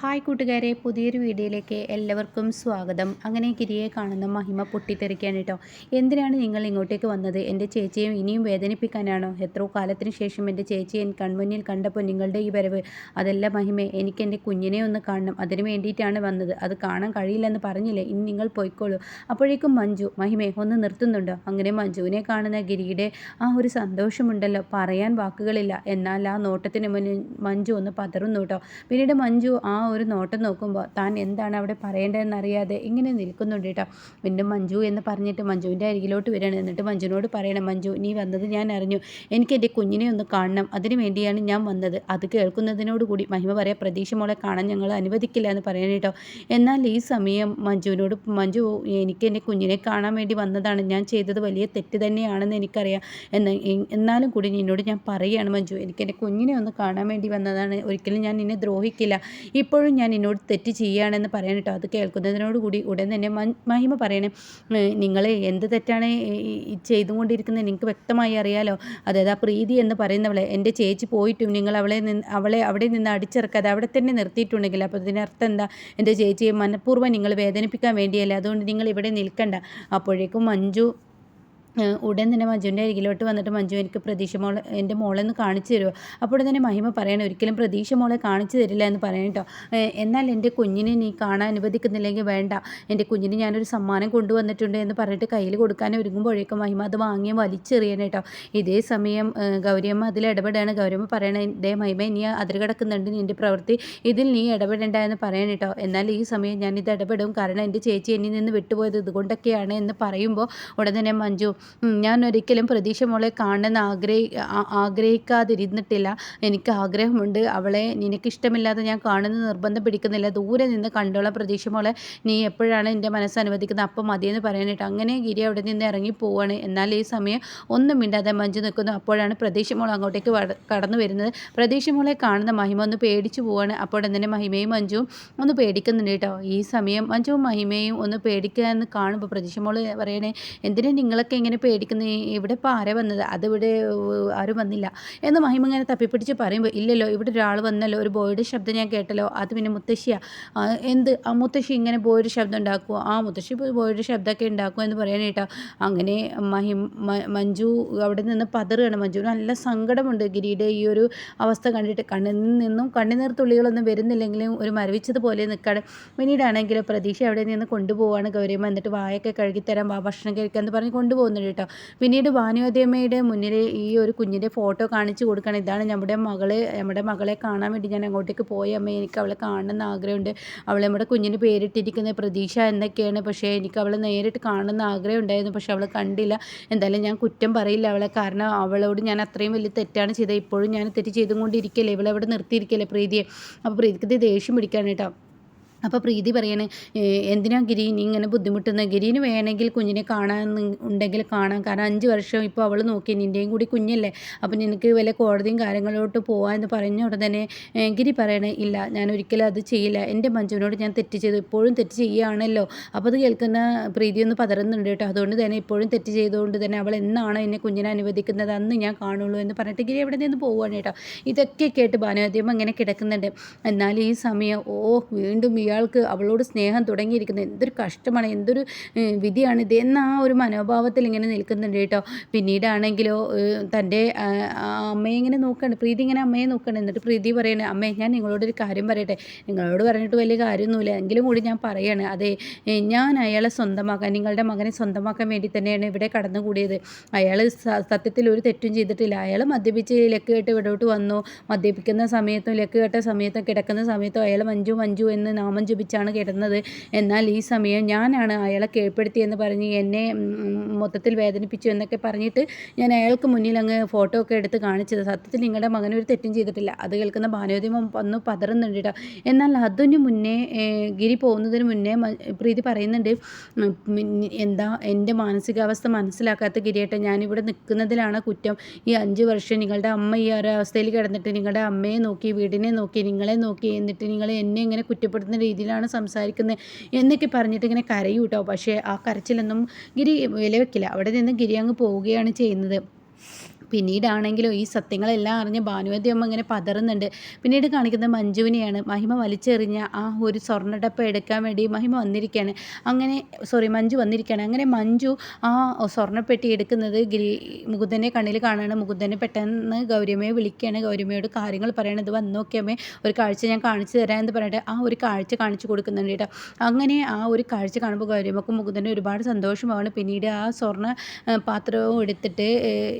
Hi കൂട്ടുകാരെ പുതിയൊരു വീഡിയോയിലേക്ക് എല്ലാവർക്കും സ്വാഗതം. അങ്ങനെ ഗിരിയെ കാണുന്ന മഹിമ പൊട്ടിത്തെറിക്കാൻ കേട്ടോ എന്തിനാണ് നിങ്ങൾ ഇങ്ങോട്ടേക്ക് വന്നത്? എന്റെ ചേച്ചിയെ ഇനിയും വേദനിപ്പിക്കാനാണോ? എത്രയോ കാലത്തിന് ശേഷം എന്റെ ചേച്ചിയെ കൺമുന്നിൽ കണ്ടപ്പോൾ നിങ്ങളുടെ ഈ വരവ്. അതല്ല മഹിമ എനിക്ക് എന്റെ കുഞ്ഞിനെ ഒന്ന് കാണണം. അതിന് വേണ്ടിയിട്ടാണ് വന്നത്. അത് കാണാൻ കഴിയില്ലെന്ന് പറഞ്ഞില്ലേ? ഇനി നിങ്ങൾ പോയിക്കോളൂ. അപ്പോഴേക്കും മഞ്ജു മഹിമ ഒന്ന് നിർത്തുന്നുണ്ടോ? അങ്ങനെ മഞ്ജുവിനെ കാണുന്ന ഗിരിയുടെ ആ ഒരു സന്തോഷമുണ്ടല്ലോ. പറയാൻ വാക്കുകളില്ല. എന്നാൽ ആ നോട്ടത്തിന് മുന്നിൽ മഞ്ജു ഒന്ന് പതറുന്നു കേട്ടോ പിന്നീട് മഞ്ജു ആ ഒരു നോട്ടം നോക്കുമ്പോൾ താൻ എന്താണ് അവിടെ പറയേണ്ടതെന്ന് അറിയാതെ ഇങ്ങനെ നിൽക്കുന്നുണ്ട് കേട്ടോ. വീണ്ടും മഞ്ജു എന്ന് പറഞ്ഞിട്ട് മഞ്ജുവിന്റെ അരികിലോട്ട് വരികയാണ്. എന്നിട്ട് മഞ്ജുവിനോട് പറയണം മഞ്ജു നീ വന്നത് ഞാൻ അറിഞ്ഞു. എനിക്ക് എന്റെ കുഞ്ഞിനെ ഒന്ന് കാണണം. അതിനു വേണ്ടിയാണ് ഞാൻ വന്നത്. അത് കേൾക്കുന്നതിനോടുകൂടി മഹിമ പറയാം പ്രതീക്ഷ മോളെ കാണാൻ ഞങ്ങൾ അനുവദിക്കില്ല എന്ന് പറയണം കേട്ടോ. എന്നാൽ ഈ സമയം മഞ്ജുവിനോട് മഞ്ജു എനിക്ക് എന്റെ കുഞ്ഞിനെ കാണാൻ വേണ്ടി വന്നതാണ്. ഞാൻ ചെയ്തത് വലിയ തെറ്റ് തന്നെയാണെന്ന് എനിക്കറിയാം. എന്ന എന്നാലും കൂടി നിന്നോട് ഞാൻ പറയുകയാണ് മഞ്ജു എനിക്ക് എന്റെ കുഞ്ഞിനെ ഒന്ന് കാണാൻ വേണ്ടി വന്നതാണ്. ഒരിക്കലും ഞാൻ നിന്നെ ദ്രോഹിക്കില്ല. ഇപ്പോഴും ഞാൻ എന്നോട് തെറ്റ് ചെയ്യുകയാണെന്ന് പറയണം കേട്ടോ അത് കേൾക്കുന്നതിനോട് കൂടി ഉടൻ തന്നെ മഹിമ പറയണേ. നിങ്ങൾ എന്ത് തെറ്റാണ് ചെയ്തുകൊണ്ടിരിക്കുന്നത് നിങ്ങൾക്ക് വ്യക്തമായി അറിയാലോ. അതായത് ആ പ്രീതി എന്ന് പറയുന്നവളെ എന്റെ ചേച്ചി പോയിട്ടും നിങ്ങൾ അവളെ നിന്ന് അവളെ അവിടെ നിന്ന് അടിച്ചിറക്കാതെ അവിടെ തന്നെ നിർത്തിയിട്ടുണ്ടെങ്കിൽ അപ്പോൾ ഇതിനർത്ഥം എന്താ? എന്റെ ചേച്ചിയെ മനഃപൂർവം നിങ്ങൾ വേദനിപ്പിക്കാൻ വേണ്ടിയല്ല? അതുകൊണ്ട് നിങ്ങൾ ഇവിടെ നിൽക്കണ്ട. അപ്പോഴേക്കും മഞ്ജു ഉടൻ തന്നെ മഞ്ജുവിന്റെ അരികിലോട്ട് വന്നിട്ട് മഞ്ജു എനിക്ക് പ്രതീക്ഷ മോളെ എന്റെ മോളെ ഒന്ന് കാണിച്ചു തരുമോ അപ്പോൾ തന്നെ മഹിമ പറയണം ഒരിക്കലും പ്രതീക്ഷ മോളെ കാണിച്ചു തരില്ല എന്ന് പറയണം കേട്ടോ. എന്നാൽ എന്റെ കുഞ്ഞിനെ നീ കാണാൻ അനുവദിക്കുന്നില്ലെങ്കിൽ വേണ്ട. എന്റെ കുഞ്ഞിന് ഞാനൊരു സമ്മാനം കൊണ്ടുവന്നിട്ടുണ്ട് എന്ന് പറഞ്ഞിട്ട് കയ്യിൽ കൊടുക്കാൻ ഒരുങ്ങുമ്പോഴേക്കും മഹിമ അത് വാങ്ങിയ വലിച്ചെറിയണം കേട്ടോ. ഇതേ സമയം ഗൗരിയമ്മ അതിൽ ഇടപെടുകയാണ്. ഗൗരിയമ്മ പറയണ ഇതേ മഹിമ നീ അതിൽ കിടക്കുന്നുണ്ട്. നിന്റെ പ്രവൃത്തി ഇതിൽ നീ ഇടപെടേണ്ട എന്ന് പറയണം കേട്ടോ. എന്നാൽ ഈ സമയം ഞാൻ ഇത് ഇടപെടും. കാരണം എന്റെ ചേച്ചി എന്നിൽ നിന്ന് വിട്ടുപോയത് ഇതുകൊണ്ടൊക്കെയാണ് എന്ന് പറയുമ്പോൾ ഉടൻ തന്നെ മഞ്ജു ഞാൻ ഒരിക്കലും പ്രതീക്ഷ മോളെ കാണണമെന്ന് ആഗ്രഹി ആഗ്രഹിക്കാതിരുന്നിട്ടില്ല. എനിക്ക് ആഗ്രഹമുണ്ട്. അവളെ നിനക്കിഷ്ടമില്ലാതെ ഞാൻ കാണുന്ന നിർബന്ധം പിടിക്കുന്നില്ല. ദൂരെ നിന്ന് കണ്ടോളാം പ്രതീക്ഷ മോളെ. നീ എപ്പോഴാണ് എന്റെ മനസ്സ് അനുവദിക്കുന്നത്? അപ്പം മതിയെന്ന് പറയാനായിട്ട്. അങ്ങനെ ഗിരി അവിടെ നിന്ന് ഇറങ്ങി പോവാണ്. എന്നാൽ ഈ സമയം ഒന്നും മിണ്ടാതെ മഞ്ജു നിൽക്കുന്നു. അപ്പോഴാണ് പ്രതീക്ഷ മോൾ അങ്ങോട്ടേക്ക് കടന്നു വരുന്നത്. പ്രതീക്ഷ മോളെ കാണുന്ന മഹിമ ഒന്ന് പേടിച്ചു പോവാണ്. അപ്പോൾ തന്നെ മഹിമയും മഞ്ജുവും ഒന്ന് പേടിക്കുന്നുണ്ട് കേട്ടോ. ഈ സമയം മഞ്ജുവും മഹിമയും ഒന്ന് പേടിക്കുക എന്ന് കാണുമ്പോൾ പ്രതീക്ഷ മോൾ പറയണേ എന്തിനാ നിങ്ങളൊക്കെ ഇങ്ങനെ പേടിക്കുന്ന ഇവിടെ ഇപ്പോൾ ആരാ വന്നത്? അതിവിടെ ആരും വന്നില്ല. എന്ന് മഹിമ ഇങ്ങനെ തപ്പിപ്പിടിച്ച് പറയുമ്പോൾ ഇല്ലല്ലോ ഇവിടെ ഒരാൾ വന്നല്ലോ ഒരു ബോയുടെ ശബ്ദം ഞാൻ കേട്ടല്ലോ അത് പിന്നെ മുത്തശ്ശിയാ. എന്ത്? ആ മുത്തശ്ശി ഇങ്ങനെ ബോയുടെ ശബ്ദം ഉണ്ടാക്കുമോ ആ മുത്തശ്ശി ബോയുടെ ശബ്ദമൊക്കെ ഉണ്ടാക്കുമോ എന്ന് പറയാനായിട്ടോ അങ്ങനെ മഹിം മഞ്ജു അവിടെ നിന്ന് പതറുകയാണ്. മഞ്ജു നല്ല സങ്കടമുണ്ട് ഗിരിയുടെ ഈ ഒരു അവസ്ഥ കണ്ടിട്ട്. കണ്ണിൽ നിന്നും കണ്ണുനീർ തുള്ളികളൊന്നും വരുന്നില്ലെങ്കിലും ഒരു മരവിച്ചതുപോലെ നിൽക്കാണ് പിന്നീടാണെങ്കിൽ പ്രതീക്ഷ അവിടെ നിന്ന് കൊണ്ടുപോവാണ് ഗൗരിയമ്മ. എന്നിട്ട് വായൊക്കെ കഴുകിത്തരാം ഭക്ഷണം കഴിക്കാം എന്ന് പറഞ്ഞ് കൊണ്ടുപോകുന്നുണ്ട് കേട്ടോ പിന്നീട് ഭാനുവതിയമ്മയുടെ മുന്നിൽ ഈ ഒരു കുഞ്ഞിന്റെ ഫോട്ടോ കാണിച്ചു കൊടുക്കണം ഇതാണ് നമ്മുടെ മകൾ നമ്മുടെ മകളെ കാണാൻ വേണ്ടി ഞാൻ അങ്ങോട്ടേക്ക് പോയ. അമ്മ എനിക്ക് അവളെ കാണണമെന്ന് ആഗ്രഹമുണ്ട്. അവളെ നമ്മുടെ കുഞ്ഞിന് പേരിട്ടിരിക്കുന്ന പ്രതീക്ഷ എന്നൊക്കെയാണ്. പക്ഷേ എനിക്ക് അവളെ നേരിട്ട് കാണണമെന്ന് ആഗ്രഹം ഉണ്ടായിരുന്നു. പക്ഷേ അവൾ കണ്ടില്ല. എന്തായാലും ഞാൻ കുറ്റം പറയില്ല അവളെ. കാരണം അവളോട് ഞാൻ അത്രയും വലിയ തെറ്റാണ് ചെയ്തത്. ഇപ്പോഴും ഞാൻ തെറ്റ് ചെയ്തുകൊണ്ടിരിക്കല്ലേ ഇവളെ അവിടെ നിർത്തിയിരിക്കല്ലേ പ്രീതിയെ? അപ്പോൾ പ്രീതിക്ക് ദേഷ്യം പിടിക്കാൻ കേട്ടോ അപ്പോൾ പ്രീതി പറയണേ എന്തിനാ ഗിരി? നീ ഇങ്ങനെ ബുദ്ധിമുട്ടുന്നത് ഗിരിന് വേണമെങ്കിൽ കുഞ്ഞിനെ കാണാൻ ഉണ്ടെങ്കിൽ കാണാം. കാരണം അഞ്ച് വർഷം ഇപ്പോൾ അവൾ നോക്കി നിന്റെയും കൂടി കുഞ്ഞല്ലേ. അപ്പോൾ നിനക്ക് വല്ല കോടതിയും കാര്യങ്ങളോട്ട് പോകാമെന്ന് എന്ന് പറഞ്ഞ ഉടൻ തന്നെ ഗിരി പറയണേ ഇല്ല ഞാൻ ഒരിക്കലും അത് ചെയ്യില്ല. എന്റെ മഞ്ജുവിനോട് ഞാൻ തെറ്റ് ചെയ്തു. ഇപ്പോഴും തെറ്റ് ചെയ്യുകയാണല്ലോ. അപ്പോൾ അത് കേൾക്കുന്ന പ്രീതി ഒന്ന് പതറുന്നുണ്ട് കേട്ടോ. അതുകൊണ്ട് തന്നെ ഇപ്പോഴും തെറ്റ് ചെയ്തുകൊണ്ട് തന്നെ അവൾ എന്നാണ് എന്നെ കുഞ്ഞിനെ അനുവദിക്കുന്നത്? അന്ന് ഞാൻ കാണുള്ളൂ എന്ന് പറഞ്ഞിട്ട് ഗിരി എവിടെ നിന്ന് പോവുകയാണ് കേട്ടോ. ഇതൊക്കെ കേട്ട് ഭാനുവാദ്യം അങ്ങനെ കിടക്കുന്നുണ്ട്. എന്നാൽ ഈ സമയം ഓ വീണ്ടും ഇയാൾക്ക് അവളോട് സ്നേഹം തുടങ്ങിയിരിക്കുന്നത് എന്തൊരു കഷ്ടമാണ് എന്തൊരു വിധിയാണ് ഇത്. എന്ന ആ ഒരു മനോഭാവത്തിൽ ഇങ്ങനെ നിൽക്കുന്നുണ്ട് കേട്ടോ. പിന്നീടാണെങ്കിലോ തന്റെ അമ്മയെ ഇങ്ങനെ നോക്കുകയാണ് പ്രീതി ഇങ്ങനെ അമ്മയെ നോക്കുകയാണ് എന്നിട്ട് പ്രീതി പറയണേ അമ്മേ ഞാൻ നിങ്ങളോടൊരു കാര്യം പറയട്ടെ. നിങ്ങളോട് പറഞ്ഞിട്ട് വലിയ കാര്യമൊന്നുമില്ല. എങ്കിലും കൂടി ഞാൻ പറയാണ് അതെ ഞാൻ അയാളെ സ്വന്തമാക്കാൻ നിങ്ങളുടെ മകനെ സ്വന്തമാക്കാൻ വേണ്ടി തന്നെയാണ് ഇവിടെ കടന്നുകൂടിയത്. അയാൾ സത്യത്തിൽ ഒരു തെറ്റും ചെയ്തിട്ടില്ല. അയാൾ മദ്യപിച്ച് ലക്ക് കേട്ട് ഇവിടോട്ട് വന്നു. മദ്യപിക്കുന്ന സമയത്തും ലക്ക് കേട്ട സമയത്തും കിടക്കുന്ന സമയത്തും അയാൾ മഞ്ജു മഞ്ജു എന്ന് നാമം നാമം ജപിച്ചാണ് കിടന്നത് എന്നാൽ ഈ സമയം ഞാനാണ് അയാളെ കീഴ്പ്പെടുത്തിയെന്ന് പറഞ്ഞ് എന്നെ മൊത്തത്തിൽ വേദനിപ്പിച്ചു എന്നൊക്കെ പറഞ്ഞിട്ട് ഞാൻ അയാൾക്ക് മുന്നിൽ അങ്ങ് ഫോട്ടോ ഒക്കെ എടുത്ത് കാണിച്ചത്. സത്യത്തിൽ നിങ്ങളുടെ മകൻ ഒരു തെറ്റും ചെയ്തിട്ടില്ല. അത് കേൾക്കുന്ന ഭാനോദ്യമം വന്ന് പതറുന്നുണ്ട് കേട്ടോ. എന്നാൽ അതിന് മുന്നേ ഗിരി പോകുന്നതിന് മുന്നേ പ്രീതി പറയുന്നുണ്ട് എന്താ എന്റെ മാനസികാവസ്ഥ മനസ്സിലാക്കാത്ത ഗിരിയേട്ട ഞാനിവിടെ നിൽക്കുന്നതിലാണ് കുറ്റം. ഈ അഞ്ച് വർഷം നിങ്ങളുടെ അമ്മ ഈ ഒരു അവസ്ഥയിൽ കിടന്നിട്ട് നിങ്ങളുടെ അമ്മയെ നോക്കി വീടിനെ നോക്കി നിങ്ങളെ നോക്കി എന്നിട്ട് നിങ്ങൾ എന്നെ ഇങ്ങനെ കുറ്റപ്പെടുത്തുന്ന രീതിയിലാണ് സംസാരിക്കുന്നത് എന്നൊക്കെ പറഞ്ഞിട്ട് ഇങ്ങനെ കരയും കേട്ടോ പക്ഷേ ആ കരച്ചിലൊന്നും ഗിരി വില വെക്കില്ല അവിടെ നിന്ന് ഗിരി അങ്ങ് പോവുകയാണ് ചെയ്യുന്നത്. പിന്നീടാണെങ്കിലോ ഈ സത്യങ്ങളെല്ലാം അറിഞ്ഞ് ഭാനുവതി അമ്മ ഇങ്ങനെ പതറുന്നുണ്ട്. പിന്നീട് കാണിക്കുന്ന മഞ്ജുവിനെയാണ് മഹിമ വലിച്ചെറിഞ്ഞ ആ ഒരു സ്വർണടപ്പ എടുക്കാൻ വേണ്ടി മഹിമ വന്നിരിക്കുകയാണ് അങ്ങനെ സോറി മഞ്ജു വന്നിരിക്കുകയാണ് അങ്ങനെ മഞ്ജു ആ സ്വർണപ്പെട്ടി എടുക്കുന്നത് ഗിരി മുകുന്ദനെ കണ്ണിൽ കാണാണ്. മുകുന്ദനെ പെട്ടെന്ന് ഗൗരിയമ്മയെ വിളിക്കുകയാണ്. ഗൗരിയമ്മയോട് കാര്യങ്ങൾ പറയണത് വന്ന് നോക്കിയമ്മേ ഒരു കാഴ്ച ഞാൻ കാണിച്ചു തരാം എന്ന് പറഞ്ഞിട്ട് ആ ഒരു കാഴ്ച കാണിച്ചു കൊടുക്കുന്നുണ്ട് കേട്ടോ. അങ്ങനെ ആ ഒരു കാഴ്ച കാണുമ്പോൾ ഗൗരിയമ്മക്കും മുകുന്ദനും ഒരുപാട് സന്തോഷമാണ്. പിന്നീട് ആ സ്വർണ പാത്രവും എടുത്തിട്ട്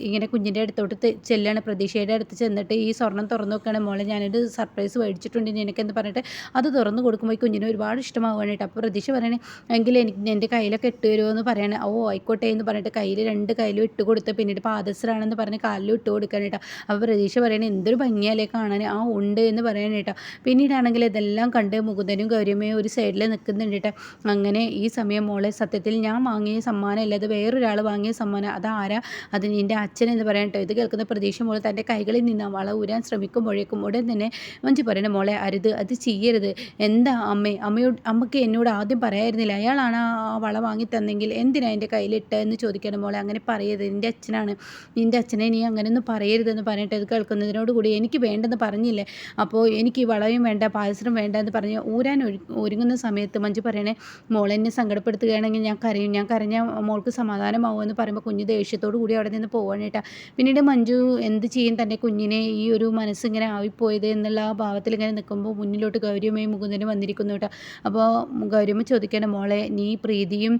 ഇങ്ങനെ കുഞ്ഞിന്റെ എന്റെ അടുത്തോട്ട് ചെല്ലാണ് പ്രതീക്ഷയുടെ അടുത്ത് ചെന്നിട്ട് ഈ സ്വർണം തുറന്നു നോക്കുകയാണ് മോളെ ഞാനൊരു സർപ്രൈസ് മേടിച്ചിട്ടുണ്ട്. നിനക്കെന്ന് പറഞ്ഞിട്ട് അത് തുറന്നു കൊടുക്കുമ്പോൾ ഈ കുഞ്ഞിന് ഒരുപാട് ഇഷ്ടമാവുകയാണ് കേട്ടോ. അപ്പോൾ പ്രതീക്ഷ പറയണേ എങ്കിൽ എനിക്ക് എന്റെ കയ്യിലൊക്കെ ഇട്ട് തരുമോ എന്ന് പറയണേ. ഓ ആയിക്കോട്ടെ എന്ന് പറഞ്ഞിട്ട് കയ്യിൽ രണ്ട് കയ്യിലും ഇട്ട് കൊടുത്ത് പിന്നീട് പാദസരാണെന്ന് പറഞ്ഞ് കാലിലും ഇട്ട് കൊടുക്കാൻ കേട്ടോ. അപ്പോൾ പ്രതീക്ഷ പറയണേ എന്തൊരു ഭംഗിയാലേ കാണാൻ ആ ഉണ്ട് എന്ന് പറയാൻ കേട്ടോ. പിന്നീടാണെങ്കിൽ ഇതെല്ലാം കണ്ട് മുകുന്ദനും ഗൗരിയമ്മയും ഒരു സൈഡിൽ നിൽക്കുന്നുണ്ട് കേട്ടോ. അങ്ങനെ ഈ സമയം മോളെ സത്യത്തിൽ ഞാൻ വാങ്ങിയ സമ്മാനം അല്ലാതെ വേറൊരാൾ വാങ്ങിയ സമ്മാനം അതാരാ? അത് നിന്റെ അച്ഛൻ എന്ന് പറയാൻ കേട്ടോ. ഇത് കേൾക്കുന്ന പ്രതീക്ഷ മോൾ തന്റെ കൈകളിൽ നിന്ന് വള ഊരാൻ ശ്രമിക്കുമ്പോഴേക്കും ഉടൻ തന്നെ മഞ്ജു പറയണ മോളെ അരുത് അത് ചെയ്യരുത്. എന്താ അമ്മേ? അമ്മയോട് അമ്മയ്ക്ക് എന്നോട് ആദ്യം പറയായിരുന്നില്ല. അയാളാണ് ആ വള വാങ്ങി തന്നെങ്കിൽ എന്തിനാ എന്റെ കയ്യിലിട്ട് എന്ന് ചോദിക്കണം മോളെ. അങ്ങനെ പറയരുത്. എന്റെ അച്ഛനാണ്. നിന്റെ അച്ഛനെ നീ അങ്ങനെയൊന്നും പറയരുതെന്ന് പറഞ്ഞിട്ട് ഇത് കേൾക്കുന്നതിനോട് കൂടി എനിക്ക് വേണ്ടെന്ന് പറഞ്ഞില്ലേ? അപ്പോൾ എനിക്ക് വളയും വേണ്ട പായസം വേണ്ട എന്ന് പറഞ്ഞ് ഊരാൻ ഒരുങ്ങുന്ന സമയത്ത് മഞ്ജു പറയണേ മോളെന്നെ സങ്കടപ്പെടുത്തുകയാണെങ്കിൽ ഞാൻ കരയും. ഞാൻ കരഞ്ഞാൽ മോൾക്ക് സമാധാനമാവുമെന്ന് പറയുമ്പോൾ കുഞ്ഞ് ദേഷ്യത്തോടു കൂടി അവിടെ നിന്ന് പോവാനേട്ടാ പിന്നീട് മഞ്ജു എന്ത് ചെയ്യും തന്റെ കുഞ്ഞിനെ ഈ ഒരു മനസ്സിങ്ങനെ ആവിപ്പോയത് എന്നുള്ള ആ ഭാവത്തിൽ ഇങ്ങനെ നിൽക്കുമ്പോൾ മുന്നിലോട്ട് ഗൗരിയമ്മയും മുകുന്ദനും വന്നിരിക്കുന്നു കേട്ടോ. അപ്പോൾ ഗൗരിയമ്മ ചോദിക്കണം മോളെ നീ പ്രീതിയും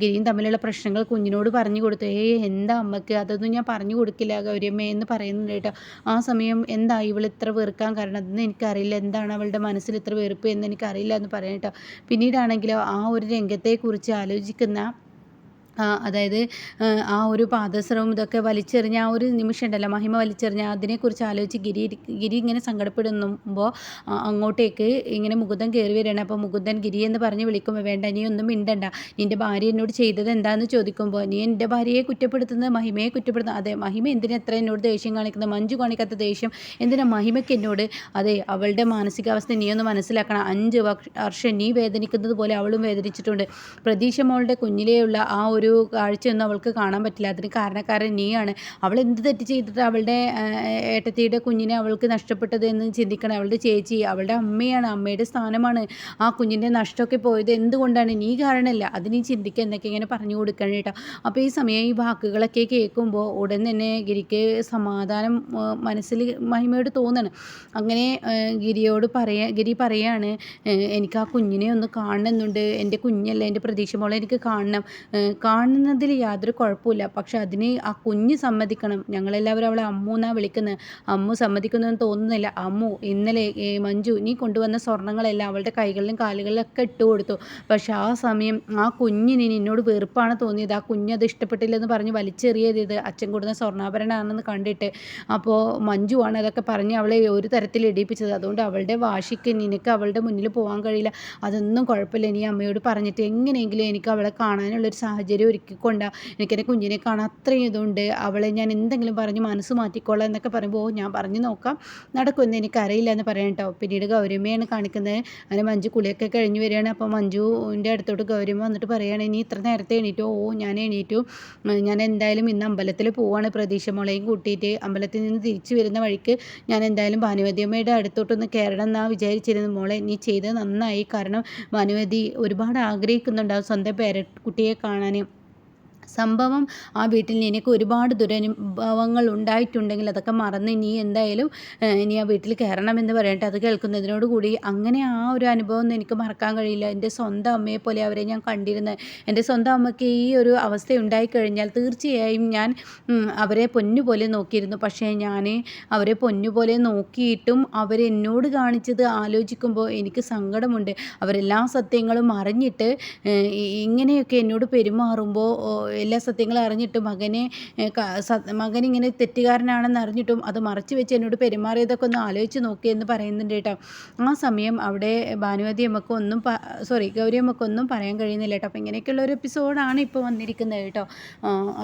ഗിരിയും തമ്മിലുള്ള പ്രശ്നങ്ങൾ കുഞ്ഞിനോട് പറഞ്ഞു കൊടുത്തു? ഏ എന്താ അമ്മയ്ക്ക്? അതൊന്നും ഞാൻ പറഞ്ഞു കൊടുക്കില്ല ഗൗരിയമ്മ എന്ന് പറയുന്നുണ്ട് കേട്ടോ. ആ സമയം എന്താ ഇവൾ ഇത്ര വെറുക്കാൻ കാരണം അതൊന്നും എനിക്കറിയില്ല. എന്താണ് അവളുടെ മനസ്സിൽ ഇത്ര വെറുപ്പ് എന്ന് എനിക്കറിയില്ല എന്ന് പറയാം കേട്ടോ. പിന്നീടാണെങ്കിലോ ആ ഒരു രംഗത്തെക്കുറിച്ച് ആലോചിക്കുന്ന അതായത് ആ ഒരു പാദസ്രവം ഇതൊക്കെ വലിച്ചെറിഞ്ഞ ആ ഒരു നിമിഷം ഉണ്ടല്ലോ മഹിമ വലിച്ചെറിഞ്ഞ അതിനെക്കുറിച്ച് ആലോചിച്ച് ഗിരി ഗിരി ഇങ്ങനെ സങ്കടപ്പെടുമ്പോൾ അങ്ങോട്ടേക്ക് ഇങ്ങനെ മുകുന്ദൻ കയറി വരികയാണ്. അപ്പോൾ മുകുന്ദൻ ഗിരി എന്ന് പറഞ്ഞ് വിളിക്കുമ്പോൾ വേണ്ട നീ ഒന്നും മിണ്ടണ്ട. നിന്റെ ഭാര്യ എന്നോട് ചെയ്തത് എന്താണെന്ന് ചോദിക്കുമ്പോൾ നീ എന്റെ ഭാര്യയെ കുറ്റപ്പെടുത്തുന്നത് മഹിമയെ കുറ്റപ്പെടുത്തുന്നത്. അതെ മഹിമ എന്തിനാ എത്ര എന്നോട് ദേഷ്യം കാണിക്കുന്നത്? മഞ്ജു കാണിക്കാത്ത ദേഷ്യം. എന്തിനാ മഹിമയ്ക്ക് എന്നോട്? അതെ അവളുടെ മാനസികാവസ്ഥ നീ ഒന്ന് മനസ്സിലാക്കണം. അഞ്ച് വർഷം നീ വേദനിക്കുന്നത് പോലെ അവളും വേദനിച്ചിട്ടുണ്ട്. പ്രതീക്ഷ മോളുടെ കുഞ്ഞിലെയുള്ള ആ ഒരു ഒരു കാഴ്ചയൊന്നും അവൾക്ക് കാണാൻ പറ്റില്ല. അതിന് കാരണക്കാരൻ നീയാണ്. അവൾ എന്ത് തെറ്റ് ചെയ്തിട്ട് അവളുടെ ഏട്ടത്തിയുടെ കുഞ്ഞിനെ അവൾക്ക് നഷ്ടപ്പെട്ടത് എന്ന് ചിന്തിക്കണം? അവളുടെ ചേച്ചി അവളുടെ അമ്മയാണ് അമ്മയുടെ സ്ഥാനമാണ്. ആ കുഞ്ഞിന്റെ നഷ്ടമൊക്കെ പോയത് എന്തുകൊണ്ടാണ്? നീ കാരണമല്ല. അത് നീ ചിന്തിക്കുക എന്നൊക്കെ ഇങ്ങനെ പറഞ്ഞു കൊടുക്കണം കേട്ടോ അപ്പോൾ ഈ സമയം ഈ വാക്കുകളൊക്കെ കേൾക്കുമ്പോൾ ഉടൻ തന്നെ ഗിരിക്ക് സമാധാനം മനസ്സിൽ മഹിമയോട് തോന്നണം. അങ്ങനെ ഗിരിയോട് പറയാ ഗിരി പറയാണ് എനിക്ക് ആ കുഞ്ഞിനെ ഒന്ന് കാണണമെന്നുണ്ട് എന്റെ കുഞ്ഞല്ല എന്റെ പ്രതീക്ഷ മോളെ എനിക്ക് കാണണം. കാണുന്നതിൽ യാതൊരു കുഴപ്പമില്ല പക്ഷെ അതിന് ആ കുഞ്ഞ് സമ്മതിക്കണം. ഞങ്ങളെല്ലാവരും അവളെ അമ്മു എന്നാണ് വിളിക്കുന്നത് അമ്മു സമ്മതിക്കുന്നതെന്ന് തോന്നുന്നില്ല. അമ്മു ഇന്നലെ മഞ്ജു നീ കൊണ്ടുവന്ന സ്വർണങ്ങളെല്ലാം അവളുടെ കൈകളിലും കാലുകളിലൊക്കെ ഇട്ട് കൊടുത്തു. പക്ഷെ ആ സമയം ആ കുഞ്ഞിന് നിന്നോട് വെറുപ്പാണ് തോന്നിയത്. ആ കുഞ്ഞ് അത് ഇഷ്ടപ്പെട്ടില്ലെന്ന് പറഞ്ഞ് വലിച്ചെറിയത് ഇത് അച്ഛൻ കൊടുക്കുന്ന സ്വർണാഭരണമാണെന്ന് കണ്ടിട്ട്. അപ്പോൾ മഞ്ജു ആണ് അതൊക്കെ പറഞ്ഞ് അവളെ ഒരു തരത്തിൽ ഇടിപ്പിച്ചത് അതുകൊണ്ട് അവളുടെ വാശിക്ക് നിനക്ക് അവളുടെ മുന്നിൽ പോകാൻ കഴിയില്ല. അതൊന്നും കുഴപ്പമില്ല. നീ അമ്മയോട് പറഞ്ഞിട്ട് എങ്ങനെയെങ്കിലും എനിക്ക് അവളെ കാണാനുള്ളൊരു സാഹചര്യം സാഹചര്യം ഒരുക്കിക്കൊണ്ട എനിക്കെന്റെ കുഞ്ഞിനെ കാണാൻ അത്രയും ഇതുണ്ട്. അവളെ ഞാൻ എന്തെങ്കിലും പറഞ്ഞ് മനസ്സ് മാറ്റിക്കോളാം എന്നൊക്കെ പറയുമ്പോൾ ഞാൻ പറഞ്ഞു നോക്കാം. നടക്കുമെന്ന് എനിക്കറിയില്ല എന്ന് പറയാം കേട്ടോ പിന്നീട് ഗൗരമ്മയാണ് കാണിക്കുന്നത്. അങ്ങനെ മഞ്ജു കുളിയൊക്കെ കഴിഞ്ഞ് വരികയാണ്. അപ്പോൾ മഞ്ജുവിന്റെ അടുത്തോട്ട് ഗൗരമ്മ വന്നിട്ട് പറയുകയാണ് ഇനി ഇത്ര നേരത്തെ എണീറ്റോ? ഓ ഞാൻ എണീറ്റു. ഞാൻ എന്തായാലും ഇന്ന് അമ്പലത്തിൽ പോവാണ് പ്രതീക്ഷ മോളെയും കൂട്ടിയിട്ട്. അമ്പലത്തിൽ നിന്ന് തിരിച്ചു വരുന്ന വഴിക്ക് ഞാൻ എന്തായാലും ഭാനുവതിയമ്മയുടെ അടുത്തോട്ടൊന്ന് കയറണം എന്നാണ് വിചാരിച്ചിരുന്നു മോളെ. നീ ചെയ്തത് നന്നായി. കാരണം ഭാനുവതി ഒരുപാട് ആഗ്രഹിക്കുന്നുണ്ടാവും സ്വന്തം പേരക്കുട്ടിയെ കാണാൻ സംഭവം ആ വീട്ടിൽ നിനക്ക് ഒരുപാട് ദുരനുഭവങ്ങൾ ഉണ്ടായിട്ടുണ്ടെങ്കിൽ അതൊക്കെ മറന്ന് നീ എന്തായാലും ഇനി ആ വീട്ടിൽ കയറണമെന്ന് പറയട്ടെ. അത് കേൾക്കുന്നതിനോട് കൂടി അങ്ങനെ ആ ഒരു അനുഭവം എനിക്ക് മറക്കാൻ കഴിയില്ല. എന്റെ സ്വന്തം അമ്മയെ പോലെ അവരെ ഞാൻ കണ്ടിരുന്നത് എന്റെ സ്വന്തം അമ്മയ്ക്ക് ഈ ഒരു അവസ്ഥ ഉണ്ടായിക്കഴിഞ്ഞാൽ തീർച്ചയായും ഞാൻ അവരെ പൊന്നുപോലെ നോക്കിയിരുന്നു. പക്ഷേ ഞാൻ അവരെ പൊന്നുപോലെ നോക്കിയിട്ടും അവരെന്നോട് കാണിച്ചത് ആലോചിക്കുമ്പോൾ എനിക്ക് സങ്കടമുണ്ട്. അവരെല്ലാ സത്യങ്ങളും അറിഞ്ഞിട്ട് ഇങ്ങനെയൊക്കെ എന്നോട് പെരുമാറുമ്പോൾ എല്ലാ സത്യങ്ങളും അറിഞ്ഞിട്ടും മകനെ മകനിങ്ങനെ തെറ്റുകാരനാണെന്ന് അറിഞ്ഞിട്ടും അത് മറച്ചു വെച്ച് എന്നോട് പെരുമാറിയതൊക്കെ ഒന്ന് ആലോചിച്ച് നോക്കി എന്ന് പറയുന്നുണ്ട് കേട്ടോ. ആ സമയം അവിടെ ഭാനുവതി അമ്മയ്ക്ക് ഒന്നും സോറി ഗൗരി അമ്മയ്ക്ക് ഒന്നും പറയാൻ കഴിയുന്നില്ല കേട്ടോ. അപ്പോൾ ഇങ്ങനെയൊക്കെയുള്ള ഒരു എപ്പിസോഡാണ് ഇപ്പോൾ വന്നിരിക്കുന്നത് കേട്ടോ.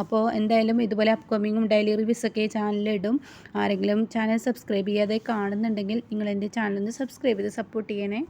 അപ്പോൾ എന്തായാലും ഇതുപോലെ അപ്കമിങ്ങും ഡെയിലി റിവ്യൂസൊക്കെ ചാനലിലിടും ആരെങ്കിലും ചാനൽ സബ്സ്ക്രൈബ് ചെയ്യാതെ കാണുന്നുണ്ടെങ്കിൽ നിങ്ങൾ എന്റെ ചാനൽ ഒന്ന് സബ്സ്ക്രൈബ് ചെയ്ത് സപ്പോർട്ട് ചെയ്യണേ.